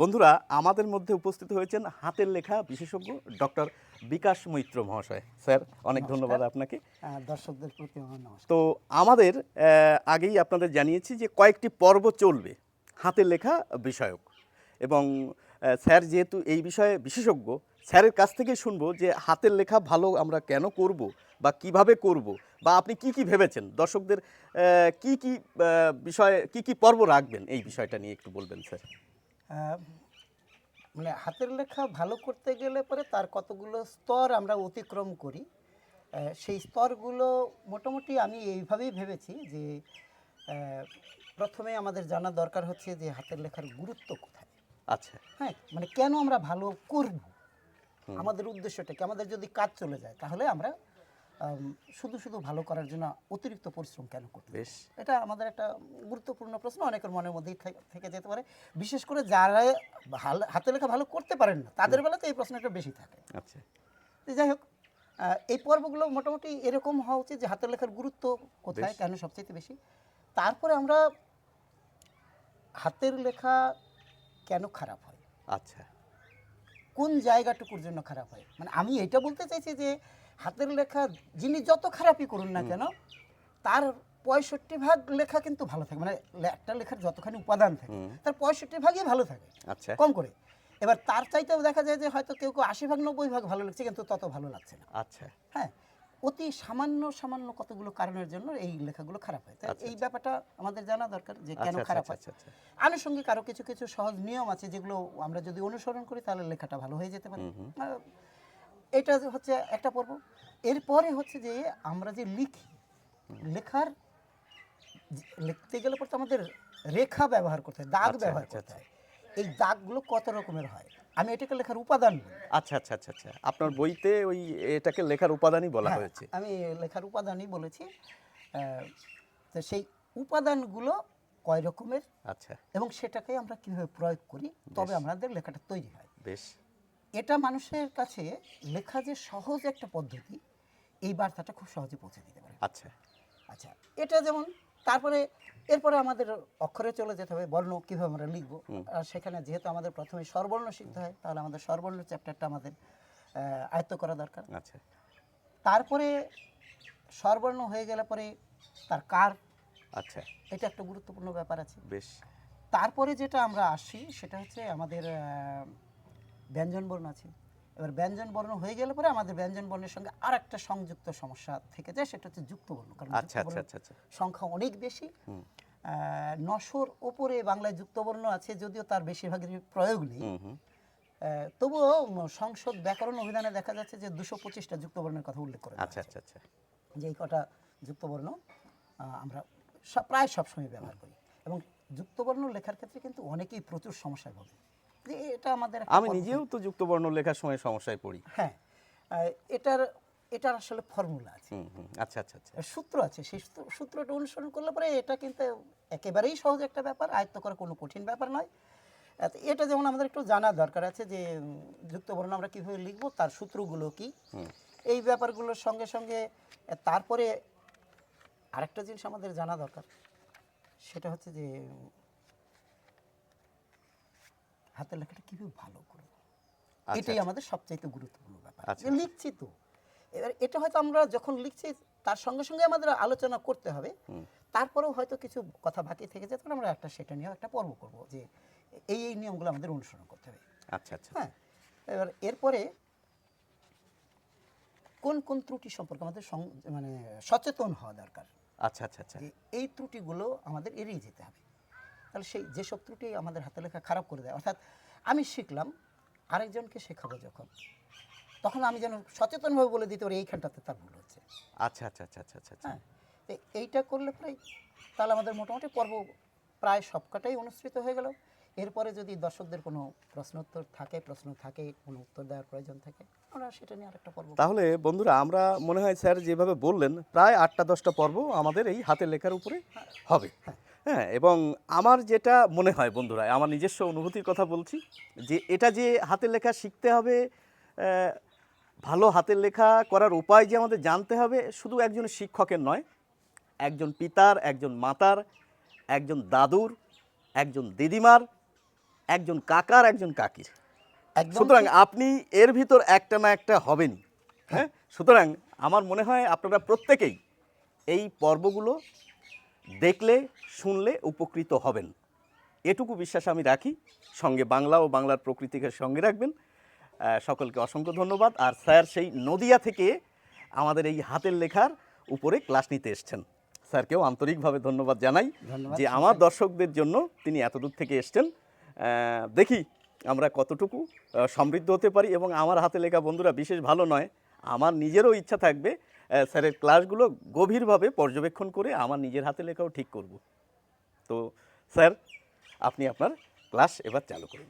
বন্ধুরা আমাদের মধ্যে উপস্থিত হয়েছেন হাতের লেখা বিশেষজ্ঞ ডক্টর বিকাশ মৈত্র মহাশয়। স্যার অনেক ধন্যবাদ আপনাকে। দর্শকদের প্রতি তো আমাদের আগেই আপনাদের জানিয়েছি যে কয়েকটি পর্ব চলবে হাতের লেখা বিষয়ক। এবং স্যার যেহেতু এই বিষয়ে বিশেষজ্ঞ স্যারের কাছ থেকে শুনব যে হাতের লেখা ভালো আমরা কেন করব বা কীভাবে করব বা আপনি কি কি ভেবেছেন? দর্শকদের কি কি বিষয়ে কি কি পর্ব রাখবেন এই বিষয়টা নিয়ে একটু বলবেন স্যার। মানে হাতের লেখা ভালো করতে গেলে পরে তার কতগুলো স্তর আমরা অতিক্রম করি। সেই স্তরগুলো মোটামুটি আমি এইভাবেই ভেবেছি যে প্রথমে আমাদের জানা দরকার হচ্ছে যে হাতের লেখার গুরুত্ব কোথায়। আচ্ছা। হ্যাঁ মানে কেন আমরা ভালো করব? আমাদের উদ্দেশ্যটা কি? আমাদের যদি কাজ চলে যায় তাহলে আমরা আম, শুধু শুধু ভালো করার জন্য অতিরিক্ত পরিশ্রম কেন করতে বেশ। এটা আমাদের একটা গুরুত্বপূর্ণ প্রশ্ন অনেকের মনের মধ্যেই থেকে- থেকে যেতে পারে। বিশেষ করে যারা ভালো- হাতে লেখা ভালো করতে পারেন না তাদের বেলাতে এই প্রশ্নটা বেশি থাকে। আচ্ছা। যাই হোক এই পর্বগুলো মোটামুটি এরকম হওয়া উচিত যে হাতের লেখার গুরুত্ব কোথায় কেন সবচেয়ে বেশি? তারপরে আমরা হাতের লেখা কেন খারাপ হয়? আচ্ছা। কোন জায়গাটুকুর জন্য খারাপ হয়? মানে আমি এটা বলতে চাইছি যে হাতের লেখা যিনি যত খারাপই করুন না কেন তার পঁয়ষট্টি ভাগ লেখা কিন্তু ভালো থাকে। মানে একটা লেখার যতখানি উপাদান থাকে তার পঁয়ষট্টি ভাগই ভালো থাকে। আচ্ছা। কম করে। এবার তার চাইতেও দেখা যায় যে হয়তো কেউ কেউ আশি ভাগ নব্বই ভাগ ভালো লাগছে কিন্তু তত ভালো লাগছে না। আচ্ছা। হ্যাঁ? অতি সামান্য সামান্য কতগুলো কারণের জন্য এই লেখাগুলো খারাপ হয়। তাই আচ্ছা, এই আচ্ছা। ব্যাপারটা আমাদের জানা দরকার যে কেন আচ্ছা খারাপ আচ্ছা হয় আনুষঙ্গিক আরও কিছু কিছু সহজ নিয়ম আছে যেগুলো আমরা যদি অনুসরণ করি তাহলে লেখাটা ভালো হয়ে যেতে পারে। এটা হচ্ছে একটা পর্ব। এরপরে হচ্ছে যে আমরা যে লিখি লেখার লিখতে গেলে পর তো আমাদের রেখা ব্যবহার করতে হয় দাগ ব্যবহার করতে হয়। এই দাগগুলো কত রকমের হয়? আমি এটাকে লেখার উপাদান আচ্ছা আচ্ছা আচ্ছা আচ্ছা। আপনার বইতে ওই এটাকে লেখার উপাদানই বলা হ্যাঁ, হয়েছে। আমি লেখার উপাদানই বলেছি। তো সেই উপাদানগুলো কয় রকমের? আচ্ছা। এবং সেটাকে আমরা কীভাবে প্রয়োগ করি? তবে। আমাদের লেখাটা তৈরি হয়। বেশ। এটা মানুষের কাছে লেখা যে সহজ একটা পদ্ধতি এই বার্তাটা খুব সহজে পৌঁছে দিতে পারে। আচ্ছা। আচ্ছা এটা যেমন তারপরে এরপরে আমাদের অক্ষরে চলে যেতে হবে বর্ণ কীভাবে আমরা লিখব। আর সেখানে যেহেতু আমাদের প্রথমে স্বরবর্ণ শিখতে হয় তাহলে আমাদের স্বরবর্ণ চ্যাপ্টারটা আমাদের আয়ত্ত করা দরকার। আচ্ছা। তারপরে স্বরবর্ণ হয়ে গেলে পরে তার কার আচ্ছা। এটা একটা গুরুত্বপূর্ণ ব্যাপার আছে। বেশ। তারপরে যেটা আমরা আসি সেটা হচ্ছে আমাদের আহ, ব্যঞ্জন বর্ণ আছে। এবার ব্যঞ্জন বর্ণ হয়ে গেলে পরে আমাদের ব্যঞ্জন বর্ণের সঙ্গে আর একটা সংযুক্ত সমস্যা থেকে যায় সেটা হচ্ছে যুক্ত বর্ণ। কারণ আচ্ছা আচ্ছা আচ্ছা সংখ্যা অনেক বেশি। নশোর ওপরে বাংলায় যুক্তবর্ণ আছে যদিও তার বেশিরভাগের প্রয়োগ নেই। তবুও সংসদ ব্যাকরণ অভিধানে দেখা যাচ্ছে যে দুশো পঁচিশটা যুক্তবর্ণের কথা উল্লেখ করে আচ্ছা আচ্ছা আচ্ছা যে এই কটা যুক্তবর্ণ আমরা প্রায় সবসময় ব্যবহার করি। এবং যুক্তবর্ণ লেখার ক্ষেত্রে কিন্তু অনেকেই প্রচুর সমস্যায় ভোগে। যে এটা আমাদের আমি। নিজেও তো যুক্তবর্ণ লেখার সময় সমস্যায় পড়ি। হ্যাঁ এটার এটার আসলে ফর্মুলা আছে। আচ্ছা আচ্ছা আচ্ছা। সূত্র আছে সেই সূত্র- সূত্রটা অনুসরণ করলে পরে এটা কিন্তু একেবারেই সহজ একটা ব্যাপার আয়ত্ত করা কোনো কঠিন ব্যাপার নয়। তো এটা যেমন আমাদের একটু জানা দরকার আছে যে উম, যুক্তবর্ণ আমরা কীভাবে লিখব তার সূত্রগুলো কি? এই ব্যাপারগুলোর সঙ্গে সঙ্গে তারপরে আরেকটা জিনিস আমাদের জানা দরকার সেটা হচ্ছে যে হাতের লেখাটা কীভাবে ভালো করব? আচ্ছা, এটাই আচ্ছা। আমাদের সবচাইতে গুরুত্বপূর্ণ ব্যাপার। আচ্ছা, লিখছি তো। এবার এটা হয়তো আমরা যখন লিখছি তার সঙ্গে সঙ্গে আমাদের আলোচনা করতে হবে। তারপরেও হয়তো কিছু কথা বাকি থেকে যায় তখন আমরা একটা সেটা নিয়ে একটা পর্ব করব যে এই এই নিয়মগুলো আমাদের অনুসরণ করতে হবে। আচ্ছা আচ্ছা। হ্যাঁ এবার এরপরে কোন কোন ত্রুটি সম্পর্কে আমাদের মানে সচেতন হওয়া দরকার? আচ্ছা আচ্ছা আচ্ছা। এই ত্রুটিগুলো আমাদের এড়িয়ে যেতে হবে। তাহলে সেই যেসব ত্রুটি আমাদের হাতে লেখা খারাপ করে দেয়। অর্থাৎ আমি শিখলাম আরেকজনকে শেখাবো যখন তখন আমি যেন সচেতনভাবে বলে দিতে পারি এইখানটাতে তার ভুল হচ্ছে। আচ্ছা আচ্ছা আচ্ছা আচ্ছা আচ্ছা আচ্ছা। হ্যাঁ তো এইটা করলে প্রায় তাহলে আমাদের মোটামুটি পর্ব প্রায় সবকটাই অনুষ্ঠিত হয়ে গেল। এরপরে যদি দর্শকদের কোনো প্রশ্ন উত্তর থাকে প্রশ্ন থাকে কোনো উত্তর দেওয়ার প্রয়োজন থাকে আমরা সেটা নিয়ে আরেকটা পর্ব তাহলে বন্ধুরা আমরা মনে হয় স্যার যেভাবে বললেন প্রায় আটটা দশটা পর্ব আমাদের এই হাতের লেখার উপরে হবে। হ্যাঁ। এবং আমার যেটা মনে হয় বন্ধুরা আমার নিজস্ব অনুভূতির কথা বলছি যে এটা যে হাতের লেখা শিখতে হবে ভালো হাতের লেখা করার উপায় যে আমাদের জানতে হবে শুধু একজন শিক্ষকের নয় একজন পিতার একজন মাতার একজন দাদুর একজন দিদিমার একজন কাকার একজন কাকির। সুতরাং আপনি এর ভিতর একটা না একটা হবেনই হ্যাঁ? সুতরাং আমার মনে হয় আপনারা প্রত্যেকেই এই পর্বগুলো দেখলে শুনলে উপকৃত হবেন। এটুকু বিশ্বাস আমি রাখি। সঙ্গে বাংলা ও বাংলার প্রকৃতিকে সঙ্গে রাখবেন। সকলকে অসংখ্য ধন্যবাদ। আর স্যার সেই নদিয়া থেকে আমাদের এই হাতের লেখার উপরে ক্লাস নিতে এসছেন। স্যারকেও আন্তরিকভাবে ধন্যবাদ জানাই যে আমার দর্শকদের জন্য তিনি এতদূর থেকে এসছেন। দেখি আমরা কতটুকু সমৃদ্ধ হতে পারি। এবং আমার হাতে লেখা বন্ধুরা বিশেষ ভালো নয় আমার নিজেরও ইচ্ছা থাকবে স্যারের ক্লাসগুলো গভীরভাবে পর্যবেক্ষণ করে আমার নিজের হাতে লেখাও ঠিক করব। তো স্যার, আপনি আপনার ক্লাস এবার চালু করুন।